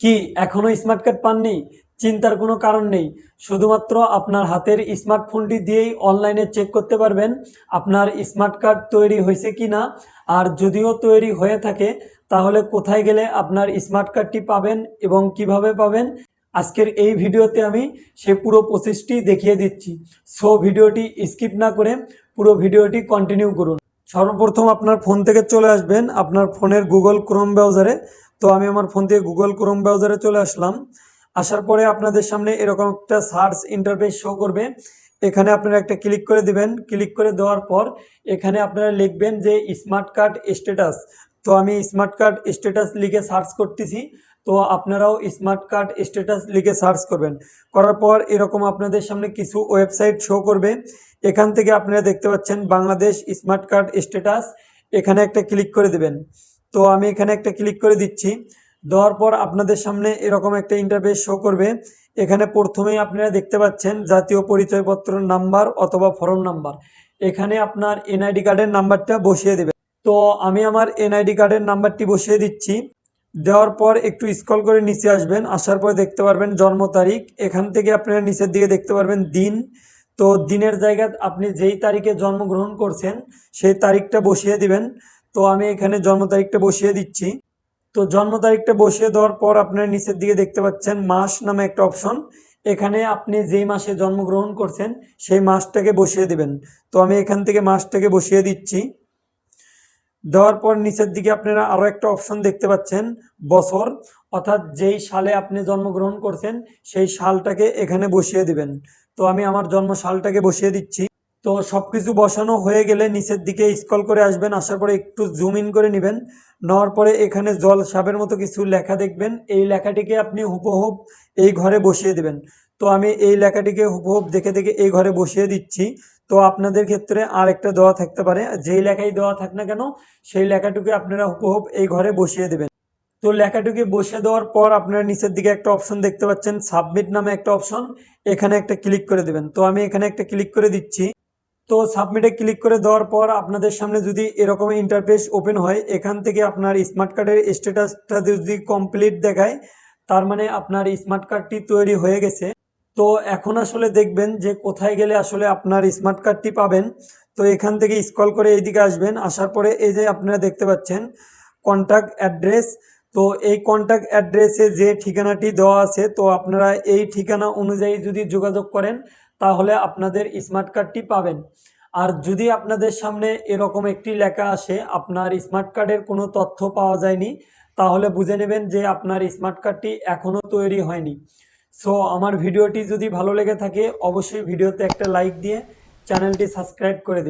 কি এখনও smart card পাননি? চিন্তার কোনো কারণ নেই। শুধুমাত্র আপনার হাতের স্মার্টফোনটি দিয়েই অনলাইনে চেক করতে পারবেন আপনার স্মার্ট কার্ড তৈরি হয়েছে কি না আর যদিও তৈরি হয়ে থাকে, তাহলে কোথায় গেলে আপনার স্মার্ট কার্ডটি পাবেন এবং কীভাবে পাবেন? আজকের এই ভিডিওতে আমি সে পুরো প্রসেসটি দেখিয়ে দিচ্ছি। সো ভিডিওটি স্কিপ না করে পুরো ভিডিওটি কন্টিনিউ করুন। সর্বপ্রথম আপনার ফোন থেকে চলে আসবেন আপনার ফোনের গুগল ক্রোম ব্রাউজারে। তো আমি আমার ফোন থেকে গুগল ক্রোম ব্রাউজারে চলে আসলাম। আসার পরে আপনাদের সামনে এরকম একটা সার্চ ইন্টারফেস শো করবে। এখানে আপনারা একটা ক্লিক করে দিবেন। ক্লিক করে দেওয়ার পর এখানে আপনারা লিখবেন যে স্মার্ট কার্ড স্ট্যাটাস। তো আমি স্মার্ট কার্ড স্ট্যাটাস লিখে সার্চ করতেছি। তো আপনারাও স্মার্ট কার্ড স্ট্যাটাস লিখে সার্চ করবেন। করার পর এরকম আপনাদের সামনে কিছু ওয়েবসাইট শো করবে। এখান থেকে আপনারা দেখতে পাচ্ছেন বাংলাদেশ স্মার্ট কার্ড স্ট্যাটাস এখানে একটা ক্লিক করে দেবেন। তো আমি এখানে একটা ক্লিক করে দিচ্ছি। দেওয়ার পর আপনাদের সামনে এরকম একটা ইন্টারফেস শো করবে। এখানে প্রথমেই আপনারা দেখতে পাচ্ছেন জাতীয় পরিচয়পত্র নাম্বার অথবা ফর্ম নাম্বার এখানে আপনার এনআইডি কার্ডের নাম্বারটা বসিয়ে দেবেন তো আমি আমার এনআইডি কার্ডের নাম্বারটি বসিয়ে দিচ্ছি। দেওয়ার পর একটু স্ক্রল করে নিচে আসবেন, আসার পর দেখতে পারবেন জন্ম তারিখ। এখান থেকে আপনারা নিচের দিকে দেখতে পারবেন দিন। তো দিনের জায়গায় আপনি যেই তারিখে জন্মগ্রহণ করছেন, সেই তারিখটা বসিয়ে দিবেন। তো আমি এখানে জন্ম তারিখটা বসিয়ে দিচ্ছি। তো জন্ম তারিখটা বসিয়ে দেওয়ার পর আপনারা নিচের দিকে দেখতে পাচ্ছেন মাস নামে একটা অপশন এখানে আপনি যেই মাসে জন্মগ্রহণ করছেন, সেই মাসটাকে বসিয়ে দিবেন। তো আমি এখান থেকে মাসটাকে বসিয়ে দিচ্ছি। দেওয়ার পর নিচের দিকে আপনারা আরও একটা অপশন দেখতে পাচ্ছেন, বছর। অর্থাৎ যেই সালে আপনি জন্মগ্রহণ করছেন, সেই সালটাকে এখানে বসিয়ে দিবেন। তো আমি আমার জন্ম সালটাকে বসিয়ে দিচ্ছি। তো সব কিছু বসানো হয়ে গেলে নিচের দিকে স্কল করে আসবেন, আসার পরে একটু জুম ইন করে নেবেন। নেওয়ার পরে এখানে জল সাপের মতো কিছু লেখা দেখবেন। এই লেখাটিকে আপনি হুবহুব এই ঘরে বসিয়ে দেবেন। তো আমি এই লেখাটিকে হুবহুব দেখে দেখে এই ঘরে বসিয়ে দিচ্ছি। তো আপনাদের ক্ষেত্রে আর একটা দেওয়া থাকতে পারে। যেই লেখাই দেওয়া থাক না কেন, সেই লেখাটুকু আপনারা হুবহুব এই ঘরে বসিয়ে দেবেন। তো লেখাটুকু বসিয়ে দেওয়ার পর আপনারা নিচের দিকে একটা অপশন দেখতে পাচ্ছেন, সাবমিট নামে একটা অপশন। এখানে একটা ক্লিক করে দেবেন। তো আমি এখানে একটা ক্লিক করে দিচ্ছি। তো সাবমিটে ক্লিক করে দেওয়ার পর আপনাদের সামনে যদি এরকম ইন্টারফেস ওপেন হয়, এখান থেকে আপনার স্মার্ট কার্ডের স্ট্যাটাসটা যদি কমপ্লিট দেখায়, তার মানে আপনার স্মার্ট কার্ডটি তৈরি হয়ে গেছে। তো এখন আসলে দেখবেন যে কোথায় গেলে আসলে আপনার স্মার্ট কার্ডটি পাবেন। তো এখান থেকে স্ক্রল করে এইদিকে আসবেন। আসার পরে এই যে আপনারা দেখতে পাচ্ছেন কন্ট্যাক্ট অ্যাড্রেস তো এই কন্ট্যাক্ট অ্যাড্রেসে যে ঠিকানাটি দেওয়া আছে, তো আপনারা এই ঠিকানা অনুযায়ী যদি যোগাযোগ করেন, তাহলে আপনাদের স্মার্ট কার্ডটি পাবেন। আর যদি আপনাদের সামনে এরকম একটি লেখা আসে, আপনার স্মার্ট কার্ডের কোনো তথ্য পাওয়া যায়নি, তাহলে বুঝে নেবেন যে আপনার স্মার্ট কার্ডটি এখনও তৈরি হয়নি। সো আমার ভিডিওটি যদি ভালো লেগে থাকে, অবশ্যই ভিডিওতে একটা লাইক দিয়ে চ্যানেলটি সাবস্ক্রাইব করে দিন